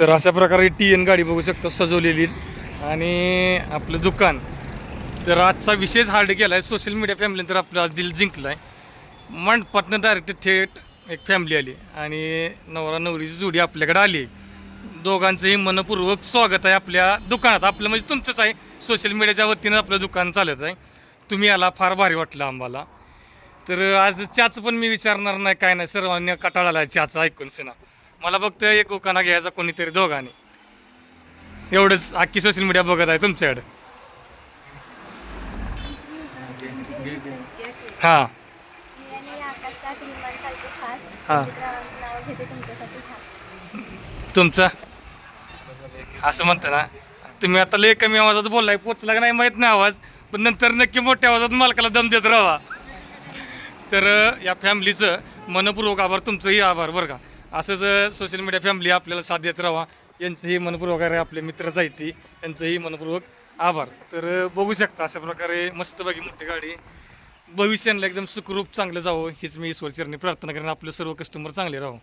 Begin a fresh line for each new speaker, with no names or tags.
तर अशा प्रकारे टी एन गाडी बघू शकता सजवलेली. आणि आपलं दुकान. तर आजचा विशेष हार्ड केला आहे सोशल मीडिया फॅमिलीने तर आपलं आज दिल जिंकलं आहे मंडपातनं डायरेक्ट थेट एक फॅमिली आली. आणि नवरा नवरीची जोडी आपल्याकडे आली. दोघांचंही मनपूर्वक स्वागत आहे आपल्या दुकानात. आपलं म्हणजे तुमचंच आहे. सोशल मीडियाच्या वतीनं आपलं दुकान चालत आहे. तुम्ही आला फार भारी वाटलं आम्हाला. तर आज चहाचं पण मी विचारणार नाही काय नाही. सर्वांनी कटाळाला चहाचं ऐकून सिना. मला फक्त एक उकाना घ्यायचा कोणीतरी दोघांनी. एवढंच. अख्खी सोशल मीडिया बघत आहे तुमच्याकडे. हां. हां.
हा.
तुमचं? असं म्हणतं ना. तुम्ही आता लय कमी आवाजात बोललाय. पोचला का नाही माहीत नाही आवाज. पण नंतर नक्की मोठ्या आवाजात मालकाला दम देत राहा. तर या फॅमिलीचं मनपूर्वक आभार. तुमचंही आभार बरं का. असंच सोशल मीडिया फॅमिली आपल्याला साथ देत राहा यांचंही मनपूर्वक आहे आपले मित्र आहेत ती त्यांचंही मनपूर्वक आभार. तर बघू शकता अशा प्रकारे मस्तपैकी मोठी गाडी. भविष्याला एकदम सुखरूप चांगलं जावं हीच मी ईश्वरचरणी प्रार्थना करेन. आपले सर्व कस्टमर चांगले राहो.